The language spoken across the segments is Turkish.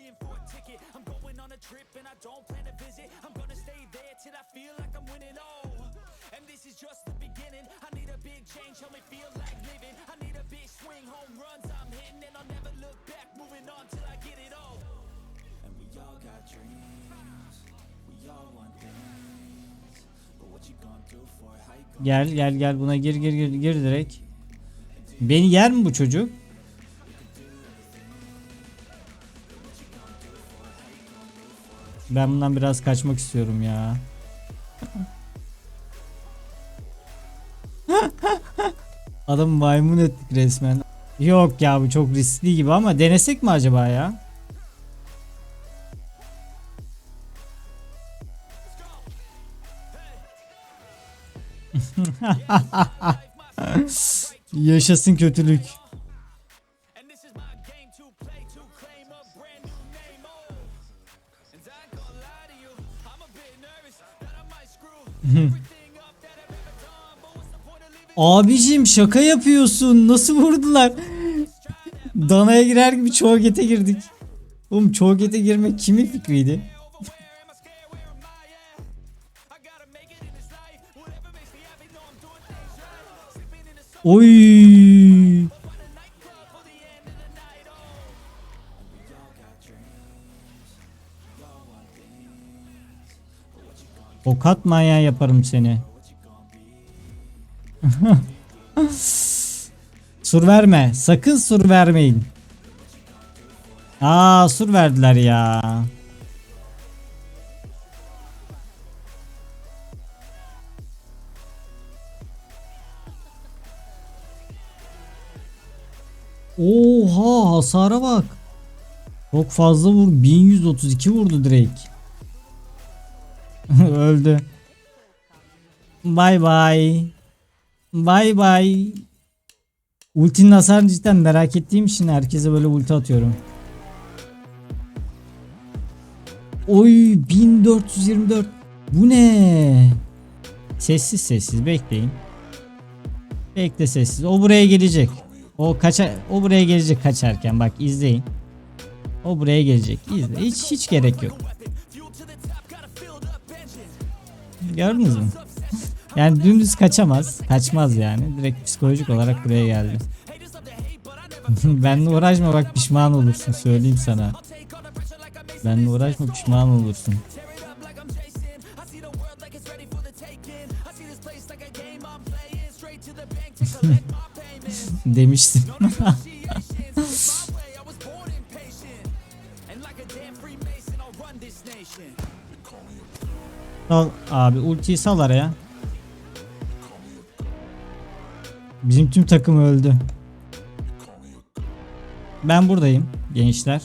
İn for a ticket. I'm going on a trip and I don't plan to visit. I'm gonna stay there till I feel like I'm winning. Oh, and this is just the beginning. I need a big change, help me feel like living. I need a big swing, home runs I'm hitting, and I'll never look back. Moving on till I get it all. And we all got dreams. We all want things. Gel gel gel buna gir gir gir gir direkt. Beni yer mi bu çocuk? Ben bundan biraz kaçmak istiyorum ya. Adam maymun ettik resmen. Yok ya bu çok riskli gibi ama denesek mi acaba ya? Yaşasın kötülük. Abicim şaka yapıyorsun. Nasıl vurdular? Danaya girer gibi gete girdik. Oğlum gete girmek kimin fikriydi? Over Tokat manyağı yaparım seni. sur verme. Sakın sur vermeyin. Aa sur verdiler ya. Oha hasara bak. Çok fazla vur. 1132 vurdu direkt. Öldü. Bay bay. Bay bay. Ultinin hasarını cidden merak ettiğim için herkese böyle ulti atıyorum. Oy 1424. Bu ne? Sessiz sessiz bekleyin. Bekle sessiz. O buraya gelecek. O kaça o buraya gelecek kaçarken bak izleyin. O buraya gelecek. İzle. Hiç hiç gerek yok. Gördünüz mü? Yani dümdüz kaçamaz. Kaçmaz yani. Direkt psikolojik olarak buraya geldi. Benle uğraşma bak pişman olursun söyleyeyim sana. Benle uğraşma pişman olursun. Demiştim. Sal abi ultiyi sal araya. Bizim tüm takım öldü. Ben buradayım gençler.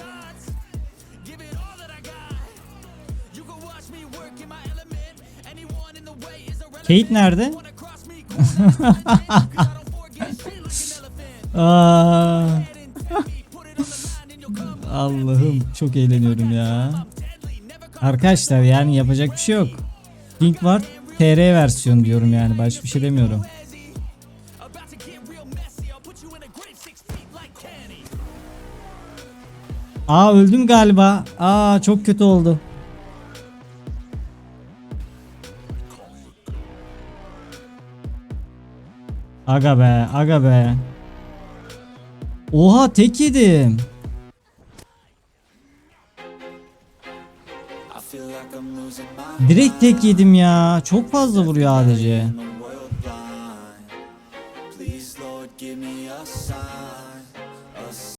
Know you'll come. Allah'ım çok eğleniyorum ya. Arkadaşlar yani yapacak bir şey yok. King var TR versiyon diyorum yani başka bir şey demiyorum. Aa öldüm galiba. Aa çok kötü oldu. Aga be, aga be. Oha tek yedim. Direkt tek yedim ya. Çok fazla vuruyor ADC.